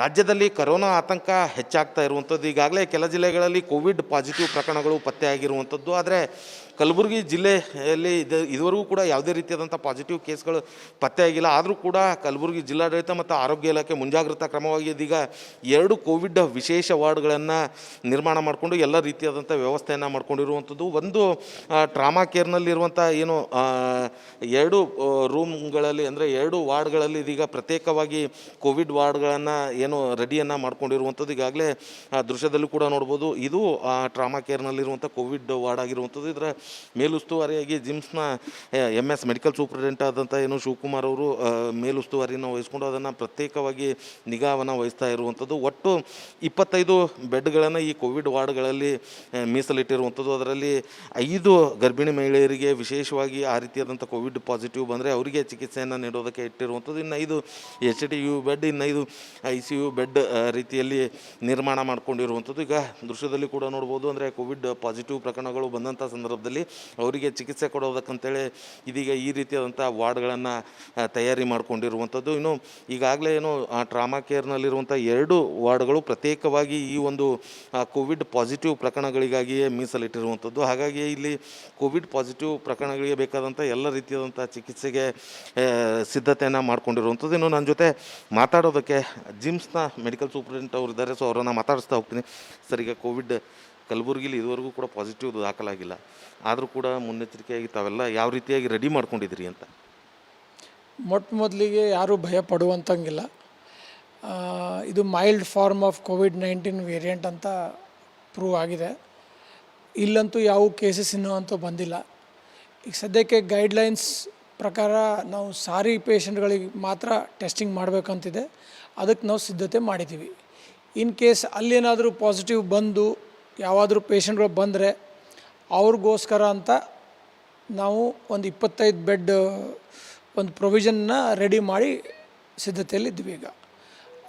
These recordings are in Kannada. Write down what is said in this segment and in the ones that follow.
ರಾಜ್ಯದಲ್ಲಿ ಕರೋನಾ ಆತಂಕ ಹೆಚ್ಚಾಗ್ತಾ ಇರುವಂಥದ್ದು ಈಗಾಗಲೇ ಕೆಲ ಜಿಲ್ಲೆಗಳಲ್ಲಿ ಕೋವಿಡ್ ಪಾಸಿಟಿವ್ ಪ್ರಕರಣಗಳು ಪತ್ತೆಯಾಗಿರುವಂಥದ್ದು. ಆದರೆ ಕಲಬುರಗಿ ಜಿಲ್ಲೆಯಲ್ಲಿ ಇದು ಇದುವರೆಗೂ ಕೂಡ ಯಾವುದೇ ರೀತಿಯಾದಂಥ ಪಾಸಿಟಿವ್ ಕೇಸ್ಗಳು ಪತ್ತೆಯಾಗಿಲ್ಲ ಆದರೂ ಕೂಡ ಕಲಬುರಗಿ ಜಿಲ್ಲಾಡಳಿತ ಮತ್ತು ಆರೋಗ್ಯ ಇಲಾಖೆ ಮುಂಜಾಗ್ರತಾ ಕ್ರಮವಾಗಿ ಇದೀಗ ಎರಡು ಕೋವಿಡ್ ವಿಶೇಷ ವಾರ್ಡ್ಗಳನ್ನು ನಿರ್ಮಾಣ ಮಾಡಿಕೊಂಡು ಎಲ್ಲ ರೀತಿಯಾದಂಥ ವ್ಯವಸ್ಥೆಯನ್ನು ಮಾಡ್ಕೊಂಡಿರುವಂಥದ್ದು. ಒಂದು ಟ್ರಾಮಾ ಕೇರ್ನಲ್ಲಿರುವಂಥ ಏನು ಎರಡು ರೂಮ್ಗಳಲ್ಲಿ ಅಂದರೆ ಎರಡು ವಾರ್ಡ್ಗಳಲ್ಲಿ ಇದೀಗ ಪ್ರತ್ಯೇಕವಾಗಿ ಕೋವಿಡ್ ವಾರ್ಡ್ಗಳನ್ನು ಏನು ರೆಡಿಯನ್ನು ಮಾಡ್ಕೊಂಡಿರುವಂಥದ್ದು. ಈಗಾಗಲೇ ದೃಶ್ಯದಲ್ಲೂ ಕೂಡ ನೋಡ್ಬೋದು. ಇದು ಟ್ರಾಮಾ ಕೇರ್ನಲ್ಲಿರುವಂಥ ಕೋವಿಡ್ ವಾರ್ಡ್ ಆಗಿರುವಂಥದ್ದು. ಇದರ ಮೇಲುಸ್ತುವಾರಿಯಾಗಿ ಜಿಮ್ಸ್ನ ಎಂ ಎಸ್ ಮೆಡಿಕಲ್ ಸೂಪ್ರಿಡೆಂಟ್ ಆದಂಥ ಏನು ಶಿವಕುಮಾರ್ ಅವರು ಮೇಲುಸ್ತುವಾರಿನ ವಹಿಸ್ಕೊಂಡು ಅದನ್ನು ಪ್ರತ್ಯೇಕವಾಗಿ ನಿಗಾವನ್ನು ವಹಿಸ್ತಾ ಇರುವಂಥದ್ದು ಒಟ್ಟು ಇಪ್ಪತ್ತೈದು ಬೆಡ್ಗಳನ್ನು ಈ ಕೋವಿಡ್ ವಾರ್ಡ್ಗಳಲ್ಲಿ ಮೀಸಲಿಟ್ಟಿರುವಂಥದ್ದು ಅದರಲ್ಲಿ ಐದು ಗರ್ಭಿಣಿ ಮಹಿಳೆಯರಿಗೆ ವಿಶೇಷವಾಗಿ ಆ ರೀತಿಯಾದಂಥ ಕೋವಿಡ್ ಪಾಸಿಟಿವ್ ಬಂದರೆ ಅವರಿಗೆ ಚಿಕಿತ್ಸೆಯನ್ನು ನೀಡೋದಕ್ಕೆ ಇಟ್ಟಿರುವಂಥದ್ದು ಇನ್ನು ಐದು ಎಚ್ ಡಿ ಯು ಬೆಡ್, ಇನ್ನೈದು ಐ ಸಿ ಯು ಬೆಡ್ ರೀತಿಯಲ್ಲಿ ನಿರ್ಮಾಣ ಮಾಡಿಕೊಂಡಿರುವಂಥದ್ದು ಈಗ ದೃಶ್ಯದಲ್ಲಿ ಕೂಡ ನೋಡ್ಬೋದು ಅಂದರೆ ಕೋವಿಡ್ ಪಾಸಿಟಿವ್ ಪ್ರಕರಣಗಳು ಬಂದಂಥ ಸಂದರ್ಭದಲ್ಲಿ ಅವರಿಗೆ ಚಿಕಿತ್ಸೆ ಕೊಡೋದಕ್ಕಂತೇಳಿ ಇದೀಗ ಈ ರೀತಿಯಾದಂಥ ವಾರ್ಡ್ಗಳನ್ನು ತಯಾರಿ ಮಾಡಿಕೊಂಡಿರುವಂಥದ್ದು. ಇನ್ನು ಈಗಾಗಲೇ ಏನು ಟ್ರಾಮಾ ಕೇರ್ನಲ್ಲಿರುವಂಥ ಎರಡು ವಾರ್ಡ್ಗಳು ಪ್ರತ್ಯೇಕವಾಗಿ ಈ ಒಂದು ಕೋವಿಡ್ ಪಾಸಿಟಿವ್ ಪ್ರಕರಣಗಳಿಗಾಗಿಯೇ ಮೀಸಲಿಟ್ಟಿರುವಂಥದ್ದು. ಹಾಗಾಗಿ ಇಲ್ಲಿ ಕೋವಿಡ್ ಪಾಸಿಟಿವ್ ಪ್ರಕರಣಗಳಿಗೆ ಬೇಕಾದಂಥ ಎಲ್ಲ ರೀತಿಯಾದಂಥ ಚಿಕಿತ್ಸೆಗೆ ಸಿದ್ಧತೆಯನ್ನು ಮಾಡಿಕೊಂಡಿರುವಂಥದ್ದು. ಇನ್ನು ನನ್ನ ಜೊತೆ ಮಾತಾಡೋದಕ್ಕೆ ಜಿಮ್ಸ್ನ ಮೆಡಿಕಲ್ ಸೂಪ್ರಿಂಟ್ ಅವರು ಇದ್ದಾರೆ ಸೊ, ಅವರನ್ನು ಮಾತಾಡಿಸ್ತಾ ಹೋಗ್ತೀನಿ. ಸರ್, ಈಗ ಕೋವಿಡ್ ಕಲಬುರಗಿಲಿ ಇದುವರೆಗೂ ಕೂಡ ಪಾಸಿಟಿವ್ ದಾಖಲಾಗಿಲ್ಲ. ಆದರೂ ಕೂಡ ಮುನ್ನೆಚ್ಚರಿಕೆಯಾಗಿ ತಾವೆಲ್ಲ ಯಾವ ರೀತಿಯಾಗಿ ರೆಡಿ ಮಾಡ್ಕೊಂಡಿದ್ದೀರಿ ಅಂತ? ಮೊಟ್ಟ ಮೊದಲಿಗೆ ಯಾರೂ ಭಯ ಪಡುವಂಥಂಗಿಲ್ಲ ಇದು mild form of covid nineteen variant ಅಂತ ಪ್ರೂವ್ ಆಗಿದೆ. ಇಲ್ಲಂತೂ ಯಾವ ಕೇಸಸ್ ಇನ್ನೂ ಅಂತೂ ಬಂದಿಲ್ಲ. ಈಗ ಸದ್ಯಕ್ಕೆ ಗೈಡ್ಲೈನ್ಸ್ ಪ್ರಕಾರ ನಾವು ಸಾರಿ ಪೇಷಂಟ್ಗಳಿಗೆ ಮಾತ್ರ ಟೆಸ್ಟಿಂಗ್ ಮಾಡಬೇಕಂತಿದೆ. ಅದಕ್ಕೆ ನಾವು ಸಿದ್ಧತೆ ಮಾಡಿದ್ದೀವಿ. ಇನ್ ಕೇಸ್ ಅಲ್ಲೇನಾದರೂ ಪಾಸಿಟಿವ್ ಬಂದು ಯಾವಾದರೂ ಪೇಷಂಟ್ಗಳು ಬಂದರೆ ಅವ್ರಿಗೋಸ್ಕರ ಅಂತ ನಾವು ಒಂದು ಇಪ್ಪತ್ತೈದು ಬೆಡ್ ಒಂದು ಪ್ರೊವಿಷನ್ನ ರೆಡಿ ಮಾಡಿ ಸಿದ್ಧತೆಯಲ್ಲಿ ಇದ್ವಿ ಈಗ.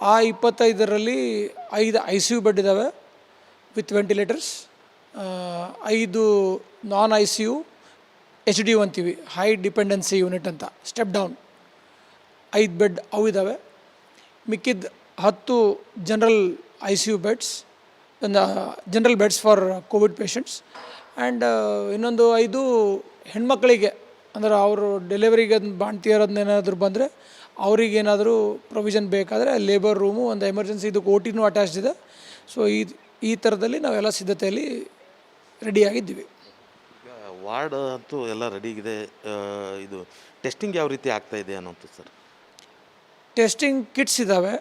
ಆ ಇಪ್ಪತ್ತೈದರಲ್ಲಿ ಐದು ಐ ಸಿ ಯು ಬೆಡ್ ಇದ್ದಾವೆ ವಿತ್ ವೆಂಟಿಲೇಟರ್ಸ್ ಐದು non I C U H D U ಅಂತೀವಿ ಹೈ ಡಿಪೆಂಡೆನ್ಸಿ ಯೂನಿಟ್ ಅಂತ ಸ್ಟೆಪ್ ಡೌನ್ ಐದು ಬೆಡ್ ಅವು ಇದ್ದಾವೆ ಮಿಕ್ಕಿದ ಹತ್ತು general I C U beds general beds for Covid patients and ಇನ್ನೊಂದು ಐದು ಹೆಣ್ಮಕ್ಕಳಿಗೆ ಅಂದ್ರೆ ಅವರು ಡೆಲಿವರಿಗೆ ಬಾಣ್ತಿಯರದನ್ನೇನಾದರೂ ಬಂದರೆ ಅವರಿಗೇನಾದರೂ ಪ್ರೊವಿಷನ್ ಬೇಕಾದರೆ ಲೇಬರ್ ರೂಮು ಒಂದು ಎಮರ್ಜೆನ್ಸಿ ಇದಕ್ಕೆ ಓ ಟಿನೂ ಅಟ್ಯಾಚ್ಡ್ ಇದೆ. ಸೊ ಈ ಈ ಥರದಲ್ಲಿ ನಾವೆಲ್ಲ ಸಿದ್ಧತೆಯಲ್ಲಿ ರೆಡಿಯಾಗಿದ್ದೀವಿ ವಾರ್ಡ್ ಅಂತೂ ಎಲ್ಲ ರೆಡಿ ಇದೆ ಇದು ಟೆಸ್ಟಿಂಗ್ ಯಾವ ರೀತಿ ಆಗ್ತಾ ಇದೆ ಅನ್ನೋದು ಸರ್? ಟೆಸ್ಟಿಂಗ್ ಕಿಟ್ಸ್ ಇದ್ದಾವೆ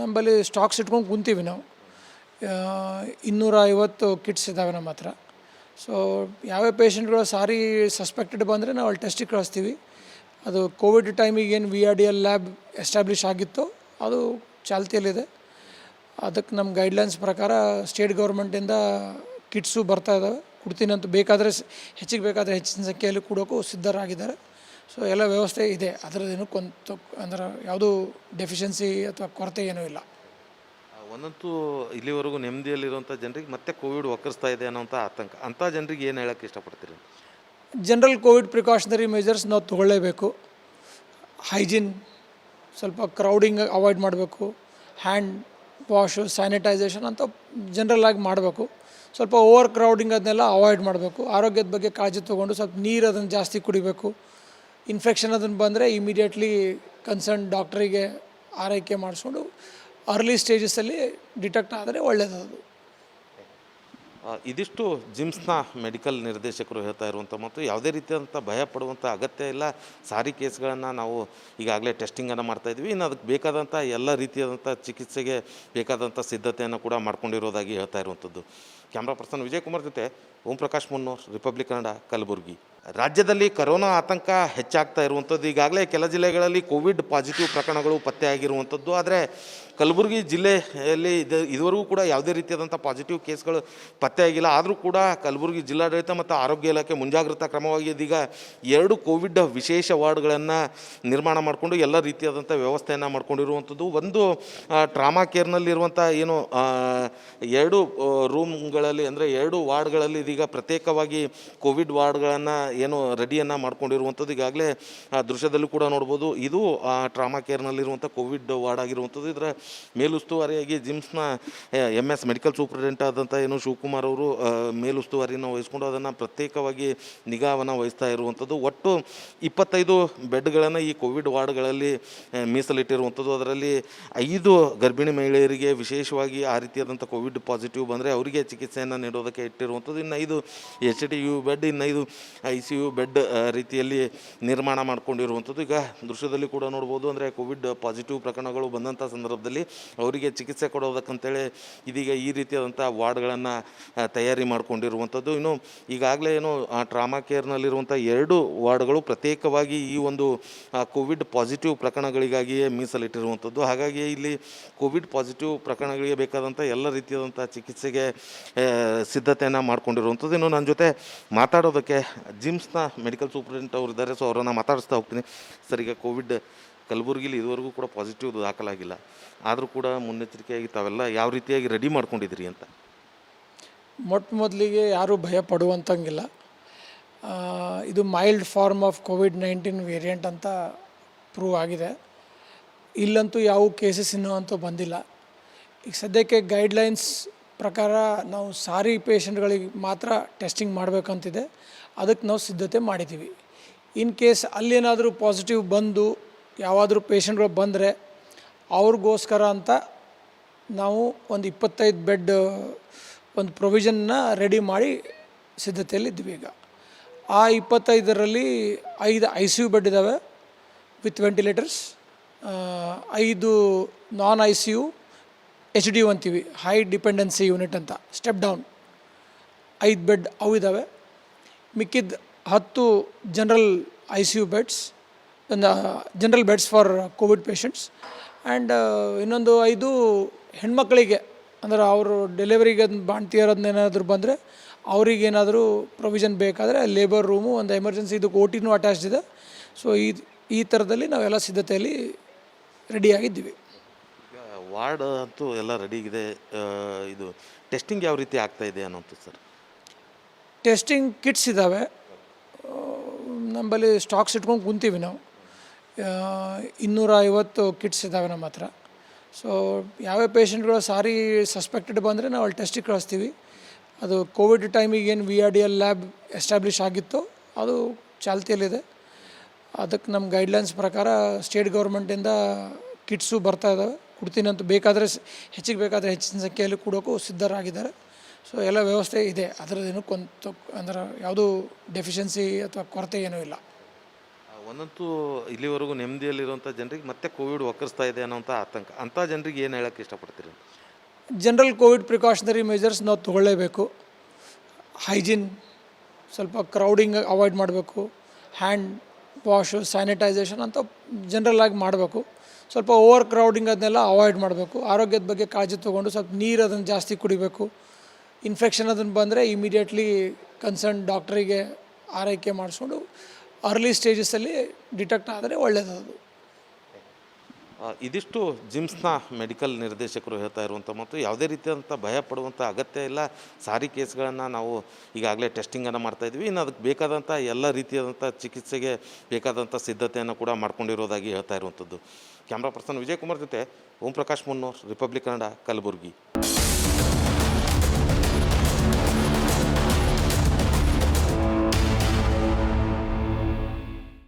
ನಮ್ಮಲ್ಲಿ ಸ್ಟಾಕ್ಸ್ ಇಟ್ಕೊಂಡು ಕುಂತೀವಿ ನಾವು. ಇನ್ನೂರ ಐವತ್ತು ಕಿಟ್ಸ್ ಇದ್ದಾವೆ ನಮ್ಮ ಹತ್ರ. ಸೊ ಯಾವ್ಯಾವ ಪೇಷಂಟ್ಗಳು ಸಾರಿ ಸಸ್ಪೆಕ್ಟೆಡ್ ಬಂದರೆ ನಾವು ಅಲ್ಲಿ ಟೆಸ್ಟಿಗೆ ಕಳಿಸ್ತೀವಿ. ಅದು ಕೋವಿಡ್ ಟೈಮಿಗೆ ಏನು V R D L lab establish ಆಗಿತ್ತು ಅದು ಚಾಲ್ತಿಯಲ್ಲಿದೆ. ಅದಕ್ಕೆ ನಮ್ಮ ಗೈಡ್ಲೈನ್ಸ್ ಪ್ರಕಾರ ಸ್ಟೇಟ್ ಗೌರ್ಮೆಂಟಿಂದ ಕಿಟ್ಸು ಬರ್ತಾ ಇದ್ದಾವೆ ಕೊಡ್ತೀನಿ ಅಂತ ಬೇಕಾದರೆ ಹೆಚ್ಚಿಗೆ ಬೇಕಾದರೆ ಹೆಚ್ಚಿನ ಸಂಖ್ಯೆಯಲ್ಲಿ ಕೊಡೋಕ್ಕೂ ಸಿದ್ಧರಾಗಿದ್ದಾರೆ. ಸೊ ಎಲ್ಲ ವ್ಯವಸ್ಥೆ ಇದೆ. ಅದರದ್ದೇನು ಕೊಂತ ಅಂದ್ರೆ ಯಾವುದೂ ಡೆಫಿಷಿಯನ್ಸಿ ಅಥವಾ ಕೊರತೆ ಏನೂ ಇಲ್ಲ. ಒಂದಂತೂ ಇಲ್ಲಿವರೆಗೂ ನೆಮ್ಮದಿಯಲ್ಲಿರುವಂಥ ಜನರಿಗೆ ಮತ್ತೆ ಕೋವಿಡ್ ಒಕ್ಕರಿಸ್ತಾ ಇದೆ ಅನ್ನೋಂಥ ಆತಂಕ. ಅಂಥ ಜನರಿಗೆ ಏನು ಹೇಳೋಕ್ಕೆ ಇಷ್ಟಪಡ್ತೀರಿ? ಜನರಲ್ ಕೋವಿಡ್ ಪ್ರಿಕಾಷನರಿ ಮೆಜರ್ಸ್ ನಾವು ತೊಗೊಳ್ಳೇಬೇಕು. ಹೈಜೀನ್ ಸ್ವಲ್ಪ ಕ್ರೌಡಿಂಗ್ ಅವಾಯ್ಡ್ ಮಾಡಬೇಕು. ಹ್ಯಾಂಡ್ ವಾಶು ಸ್ಯಾನಿಟೈಸೇಷನ್ ಅಂತ ಜನರಲ್ ಆಗಿ ಮಾಡಬೇಕು. ಸ್ವಲ್ಪ ಓವರ್ ಕ್ರೌಡಿಂಗ್ ಅದನ್ನೆಲ್ಲ ಅವಾಯ್ಡ್ ಮಾಡಬೇಕು. ಆರೋಗ್ಯದ ಬಗ್ಗೆ ಕಾಳಜಿ ತೊಗೊಂಡು ಸ್ವಲ್ಪ ನೀರು ಅದನ್ನು ಜಾಸ್ತಿ ಕುಡಿಬೇಕು. ಇನ್ಫೆಕ್ಷನ್ ಅದನ್ನು ಬಂದರೆ ಇಮಿಡಿಯೇಟ್ಲಿ ಕನ್ಸರ್ನ್ ಡಾಕ್ಟ್ರಿಗೆ ಆರೈಕೆ ಮಾಡಿಸ್ಕೊಂಡು ಅರ್ಲಿ ಸ್ಟೇಜಸಲ್ಲಿ ಡಿಟೆಕ್ಟ್ ಆದರೆ ಒಳ್ಳೆಯದದು ಇದಿಷ್ಟು ಜಿಮ್ಸ್ನ ಮೆಡಿಕಲ್ ನಿರ್ದೇಶಕರು ಹೇಳ್ತಾ ಇರುವಂಥ ಮತ್ತು ಯಾವುದೇ ರೀತಿಯಾದಂಥ ಭಯ ಪಡುವಂಥ ಅಗತ್ಯ ಇಲ್ಲ. ಸಾರಿ ಕೇಸ್ಗಳನ್ನು ನಾವು ಈಗಾಗಲೇ ಟೆಸ್ಟಿಂಗನ್ನು ಮಾಡ್ತಾಯಿದ್ವಿ ಇನ್ನು ಅದಕ್ಕೆ ಬೇಕಾದಂಥ ಎಲ್ಲ ರೀತಿಯಾದಂಥ ಚಿಕಿತ್ಸೆಗೆ ಬೇಕಾದಂಥ ಸಿದ್ಧತೆಯನ್ನು ಕೂಡ ಮಾಡ್ಕೊಂಡಿರೋದಾಗಿ ಹೇಳ್ತಾ ಇರುವಂಥದ್ದು. ಕ್ಯಾಮ್ರಾ ಪರ್ಸನ್ ವಿಜಯ್ ಕುಮಾರ್ ಜೊತೆ ಓಂ ಪ್ರಕಾಶ್ ಮುನ್ನೂರ್, ರಿಪಬ್ಲಿಕ್ ಕನ್ನಡ, ಕಲಬುರಗಿ. ರಾಜ್ಯದಲ್ಲಿ ಕರೋನಾ ಆತಂಕ ಹೆಚ್ಚಾಗ್ತಾ ಇರುವಂಥದ್ದು, ಈಗಾಗಲೇ ಕೆಲ ಜಿಲ್ಲೆಗಳಲ್ಲಿ ಕೋವಿಡ್ ಪಾಸಿಟಿವ್ ಪ್ರಕರಣಗಳು ಪತ್ತೆಯಾಗಿರುವಂಥದ್ದು. ಆದರೆ ಕಲಬುರಗಿ ಜಿಲ್ಲೆಯಲ್ಲಿ ಇದು, ಇದುವರೆಗೂ ಕೂಡ ಯಾವುದೇ ರೀತಿಯಾದಂಥ ಪಾಸಿಟಿವ್ ಕೇಸ್ಗಳು ಪತ್ತೆಯಾಗಿಲ್ಲ. ಆದರೂ ಕೂಡ ಕಲಬುರಗಿ ಜಿಲ್ಲಾಡಳಿತ ಮತ್ತು ಆರೋಗ್ಯ ಇಲಾಖೆ ಮುಂಜಾಗ್ರತಾ ಕ್ರಮವಾಗಿ ಇದೀಗ ಎರಡು ಕೋವಿಡ್ ವಿಶೇಷ ವಾರ್ಡ್ಗಳನ್ನು ನಿರ್ಮಾಣ ಮಾಡಿಕೊಂಡು ಎಲ್ಲ ರೀತಿಯಾದಂಥ ವ್ಯವಸ್ಥೆಯನ್ನು ಮಾಡಿಕೊಂಡಿರುವಂಥದ್ದು. ಒಂದು ಟ್ರಾಮಾ ಕೇರ್ನಲ್ಲಿರುವಂಥ ಏನು ಎರಡು ರೂಮ್ಗಳಲ್ಲಿ, ಅಂದರೆ ಎರಡು ವಾರ್ಡ್ಗಳಲ್ಲಿ ಇದೀಗ ಪ್ರತ್ಯೇಕವಾಗಿ ಕೋವಿಡ್ ವಾರ್ಡ್ಗಳನ್ನು ಏನು ರೆಡಿಯನ್ನು ಮಾಡ್ಕೊಂಡಿರುವಂಥದ್ದು ಈಗಾಗಲೇ ಆ ದೃಶ್ಯದಲ್ಲೂ ಕೂಡ ನೋಡ್ಬೋದು. ಇದು ಆ ಟ್ರಾಮಾ ಕೇರ್ನಲ್ಲಿರುವಂಥ ಕೋವಿಡ್ ವಾರ್ಡ್ ಆಗಿರುವಂಥದ್ದು. ಇದರ ಮೇಲುಸ್ತುವಾರಿಯಾಗಿ ಜಿಮ್ಸ್ನ ಎಂ ಎಸ್ ಮೆಡಿಕಲ್ ಸೂಪ್ರಿಡೆಂಟ್ ಆದಂಥ ಏನು ಶಿವಕುಮಾರ್ ಅವರು ಮೇಲುಸ್ತುವಾರಿಯನ್ನು ವಹಿಸ್ಕೊಂಡು ಅದನ್ನು ಪ್ರತ್ಯೇಕವಾಗಿ ನಿಗಾವನ್ನು ವಹಿಸ್ತಾ ಇರುವಂಥದ್ದು. ಒಟ್ಟು ಇಪ್ಪತ್ತೈದು ಬೆಡ್ಗಳನ್ನು ಈ ಕೋವಿಡ್ ವಾರ್ಡ್ಗಳಲ್ಲಿ ಮೀಸಲಿಟ್ಟಿರುವಂಥದ್ದು. ಅದರಲ್ಲಿ ಐದು ಗರ್ಭಿಣಿ ಮಹಿಳೆಯರಿಗೆ ವಿಶೇಷವಾಗಿ ಆ ರೀತಿಯಾದಂಥ ಕೋವಿಡ್ ಪಾಸಿಟಿವ್ ಬಂದರೆ ಅವರಿಗೆ ಚಿಕಿತ್ಸೆಯನ್ನು ನೀಡೋದಕ್ಕೆ ಇಟ್ಟಿರುವಂಥದ್ದು. ಇನ್ನೈದು ಎಚ್ ಡಿ ಯು ಬೆಡ್ ಇನ್ನೈದು ಐ ಸಿ ಯು ಬೆಡ್ ರೀತಿಯಲ್ಲಿ ನಿರ್ಮಾಣ ಮಾಡಿಕೊಂಡಿರುವಂಥದ್ದು. ಈಗ ದೃಶ್ಯದಲ್ಲಿ ಕೂಡ ನೋಡ್ಬೋದು ಅಂದರೆ ಕೋವಿಡ್ ಪಾಸಿಟಿವ್ ಪ್ರಕರಣಗಳು ಬಂದಂಥ ಸಂದರ್ಭದಲ್ಲಿ ಅವರಿಗೆ ಚಿಕಿತ್ಸೆ ಕೊಡೋದಕ್ಕಂತೇಳಿ ಇದೀಗ ಈ ರೀತಿಯಾದಂಥ ವಾರ್ಡ್ಗಳನ್ನು ತಯಾರಿ ಮಾಡಿಕೊಂಡಿರುವಂಥದ್ದು. ಇನ್ನು ಈಗಾಗಲೇ ಏನು ಟ್ರಾಮಾ ಕೇರ್ನಲ್ಲಿರುವಂಥ ಎರಡು ವಾರ್ಡ್ಗಳು ಪ್ರತ್ಯೇಕವಾಗಿ ಈ ಒಂದು ಕೋವಿಡ್ ಪಾಸಿಟಿವ್ ಪ್ರಕರಣಗಳಿಗಾಗಿಯೇ ಮೀಸಲಿಟ್ಟಿರುವಂಥದ್ದು. ಹಾಗಾಗಿ ಇಲ್ಲಿ ಕೋವಿಡ್ ಪಾಸಿಟಿವ್ ಪ್ರಕರಣಗಳಿಗೆ ಬೇಕಾದಂಥ ಎಲ್ಲ ರೀತಿಯಾದಂಥ ಚಿಕಿತ್ಸೆಗೆ ಸಿದ್ಧತೆಯನ್ನು ಮಾಡಿಕೊಂಡಿರುವಂಥದ್ದು. ಇನ್ನು ನನ್ನ ಜೊತೆ ಮಾತಾಡೋದಕ್ಕೆ ಜಿಮ್ಸ್ನ ಮೆಡಿಕಲ್ ಸೂಪ್ರಿಂಟ್ ಅವರು ಇದ್ದಾರೆ ಸೊ ಅವರನ್ನು ಮಾತಾಡಿಸ್ತಾ ಹೋಗ್ತೀನಿ. ಸರ್, ಈಗ ಕೋವಿಡ್ ಕಲಬುರಗಿಲಿ ಇದುವರೆಗೂ ಕೂಡ ಪಾಸಿಟಿವ್ ದಾಖಲಾಗಿಲ್ಲ. ಆದರೂ ಕೂಡ ಮುನ್ನೆಚ್ಚರಿಕೆಯಾಗಿ ತಾವೆಲ್ಲ ಯಾವ ರೀತಿಯಾಗಿ ರೆಡಿ ಮಾಡ್ಕೊಂಡಿದ್ದೀರಿ ಅಂತ? ಮೊಟ್ಟ ಮೊದಲಿಗೆ ಯಾರೂ ಭಯ ಪಡುವಂತಂಗಿಲ್ಲ. ಇದು mild form of covid nineteen variant ಅಂತ ಪ್ರೂವ್ ಆಗಿದೆ. ಇಲ್ಲಂತೂ ಯಾವ ಕೇಸಸ್ ಇನ್ನೂ ಅಂತೂ ಬಂದಿಲ್ಲ. ಈಗ ಸದ್ಯಕ್ಕೆ ಗೈಡ್ಲೈನ್ಸ್ ಪ್ರಕಾರ ನಾವು ಸಾರಿ ಪೇಷಂಟ್ಗಳಿಗೆ ಮಾತ್ರ ಟೆಸ್ಟಿಂಗ್ ಮಾಡಬೇಕಂತಿದೆ. ಅದಕ್ಕೆ ನಾವು ಸಿದ್ಧತೆ ಮಾಡಿದ್ದೀವಿ. ಇನ್ ಕೇಸ್ ಅಲ್ಲೇನಾದರೂ ಪಾಸಿಟಿವ್ ಬಂದು ಯಾವಾದರೂ ಪೇಷಂಟ್ಗಳು ಬಂದರೆ ಅವ್ರಿಗೋಸ್ಕರ ಅಂತ ನಾವು ಒಂದು ಇಪ್ಪತ್ತೈದು ಬೆಡ್ ಒಂದು ಪ್ರೊವಿಷನ್ನ ರೆಡಿ ಮಾಡಿ ಸಿದ್ಧತೆಯಲ್ಲಿದ್ದೀವಿ ಈಗ. ಆ ಇಪ್ಪತ್ತೈದರಲ್ಲಿ ಐದು ಐ ಸಿ ಯು ಬೆಡ್ ಇದ್ದಾವೆ ವಿತ್ ವೆಂಟಿಲೇಟರ್ಸ್ ಐದು non I C U H D ಅಂತೀವಿ ಹೈ ಡಿಪೆಂಡೆನ್ಸಿ ಯೂನಿಟ್ ಅಂತ ಸ್ಟೆಪ್ ಡೌನ್ ಐದು ಬೆಡ್ ಅವು ಇದ್ದಾವೆ ಮಿಕ್ಕಿದ ಹತ್ತು general I C U beds general beds for Covid patients and ಇನ್ನೊಂದು ಐದು ಹೆಣ್ಮಕ್ಕಳಿಗೆ ಅಂದರೆ ಅವರು ಡೆಲಿವರಿಗೆ ಬಾಣ್ತಿಯರದನ್ನೇನಾದರೂ ಬಂದರೆ ಅವರಿಗೇನಾದರೂ ಪ್ರೊವಿಷನ್ ಬೇಕಾದರೆ ಲೇಬರ್ ರೂಮು ಒಂದು ಎಮರ್ಜೆನ್ಸಿ ಇದಕ್ಕೆ ಓಟಿನೂ ಅಟ್ಯಾಚ್ ಇದೆ. ಸೊ ಈ ಈ ಥರದಲ್ಲಿ ನಾವೆಲ್ಲ ಸಿದ್ಧತೆಯಲ್ಲಿ ರೆಡಿಯಾಗಿದ್ದೀವಿ ವಾರ್ಡ್ ಅಂತೂ ಎಲ್ಲ ರೆಡಿ ಇದೆ. ಇದು ಟೆಸ್ಟಿಂಗ್ ಯಾವ ರೀತಿ ಆಗ್ತಾ ಇದೆ ಅನ್ನೋದು ಸರ್ ಟೆಸ್ಟಿಂಗ್ ಕಿಟ್ಸ್ ಇದ್ದಾವೆ ನಮ್ಮಲ್ಲಿ ಸ್ಟಾಕ್ಸ್ ಇಟ್ಕೊಂಡು ಕುಂತೀವಿ ನಾವು. ಇನ್ನೂರ ಐವತ್ತು ಕಿಟ್ಸ್ ಇದ್ದಾವೆ ನಮ್ಮ ಹತ್ರ. ಸೊ ಯಾವ್ಯಾವ ಪೇಷೆಂಟ್ಗಳು ಸಾರಿ ಸಸ್ಪೆಕ್ಟೆಡ್ ಬಂದರೆ ನಾವು ಅಲ್ಲಿ ಟೆಸ್ಟಿಗೆ ಕಳಿಸ್ತೀವಿ. ಅದು ಕೋವಿಡ್ ಟೈಮಿಗೆ ಏನು V R D L lab establish ಆಗಿತ್ತು, ಅದು ಚಾಲ್ತಿಯಲ್ಲಿದೆ. ಅದಕ್ಕೆ ನಮ್ಮ ಗೈಡ್ಲೈನ್ಸ್ ಪ್ರಕಾರ ಸ್ಟೇಟ್ ಗೌರ್ಮೆಂಟಿಂದ ಕಿಟ್ಸು ಬರ್ತಾ ಇದ್ದಾವೆ ಕೊಡ್ತೀನಿ ಅಂತ ಬೇಕಾದರೆ ಹೆಚ್ಚಿಗೆ ಬೇಕಾದರೆ ಹೆಚ್ಚಿನ ಸಂಖ್ಯೆಯಲ್ಲಿ ಕೊಡೋಕ್ಕೂ ಸಿದ್ಧರಾಗಿದ್ದಾರೆ. ಸೊ ಎಲ್ಲ ವ್ಯವಸ್ಥೆ ಇದೆ. ಅದರದ್ದೇನು ಕೊಂತ ಅಂದ್ರೆ ಯಾವುದೂ ಡೆಫಿಷಿಯನ್ಸಿ ಅಥವಾ ಕೊರತೆ ಏನೂ ಇಲ್ಲ. ಒಂದಂತೂ ಇಲ್ಲಿವರೆಗೂ ನೆಮ್ಮದಿಯಲ್ಲಿರುವಂಥ ಜನರಿಗೆ ಮತ್ತೆ ಕೋವಿಡ್ ಒಕ್ಕರಿಸ್ತಾ ಇದೆ ಅನ್ನೋಂಥ ಆತಂಕ. ಅಂಥ ಜನರಿಗೆ ಏನು ಹೇಳೋಕ್ಕೆ ಇಷ್ಟಪಡ್ತೀರಿ? ಜನರಲ್ ಕೋವಿಡ್ ಪ್ರಿಕಾಷನರಿ ಮೆಜರ್ಸ್ ನಾವು ತೊಗೊಳ್ಳೇಬೇಕು. ಹೈಜಿನ್ ಸ್ವಲ್ಪ ಕ್ರೌಡಿಂಗ್ ಅವಾಯ್ಡ್ ಮಾಡಬೇಕು. ಹ್ಯಾಂಡ್ ವಾಶು ಸ್ಯಾನಿಟೈಸೇಷನ್ ಅಂತ ಜನರಲ್ ಆಗಿ ಮಾಡಬೇಕು. ಸ್ವಲ್ಪ ಓವರ್ ಕ್ರೌಡಿಂಗ್ ಅದನ್ನೆಲ್ಲ ಅವಾಯ್ಡ್ ಮಾಡಬೇಕು. ಆರೋಗ್ಯದ ಬಗ್ಗೆ ಕಾಳಜಿ ತೊಗೊಂಡು ಸ್ವಲ್ಪ ನೀರು ಅದನ್ನು ಜಾಸ್ತಿ ಕುಡಿಬೇಕು. ಇನ್ಫೆಕ್ಷನ್ ಅದನ್ನು ಬಂದರೆ ಇಮಿಡಿಯೇಟ್ಲಿ ಕನ್ಸರ್ನ್ ಡಾಕ್ಟ್ರಿಗೆ ಆರೈಕೆ ಮಾಡಿಸ್ಕೊಂಡು ಅರ್ಲಿ ಸ್ಟೇಜಸಲ್ಲಿ ಡಿಟೆಕ್ಟ್ ಆದರೆ ಒಳ್ಳೆಯದದು ಇದಿಷ್ಟು ಜಿಮ್ಸ್ನ ಮೆಡಿಕಲ್ ನಿರ್ದೇಶಕರು ಹೇಳ್ತಾ ಇರುವಂಥ ಮತ್ತು ಯಾವುದೇ ರೀತಿಯಾದಂಥ ಭಯ ಪಡುವಂಥ ಅಗತ್ಯ ಇಲ್ಲ. ಸಾರಿ ಕೇಸ್ಗಳನ್ನು ನಾವು ಈಗಾಗಲೇ ಟೆಸ್ಟಿಂಗನ್ನು ಮಾಡ್ತಾ ಇದ್ವಿ ಇನ್ನು ಅದಕ್ಕೆ ಬೇಕಾದಂಥ ಎಲ್ಲ ರೀತಿಯಾದಂಥ ಚಿಕಿತ್ಸೆಗೆ ಬೇಕಾದಂಥ ಸಿದ್ಧತೆಯನ್ನು ಕೂಡ ಮಾಡ್ಕೊಂಡಿರೋದಾಗಿ ಹೇಳ್ತಾ ಇರುವಂಥದ್ದು. ಕ್ಯಾಮ್ರಾ ಪರ್ಸನ್ ವಿಜಯಕುಮಾರ್ ಜೊತೆ ಓಂ ಪ್ರಕಾಶ್ ಮುನ್ನೋರ್, ರಿಪಬ್ಲಿಕ್ ಕನ್ನಡ, ಕಲಬುರಗಿ.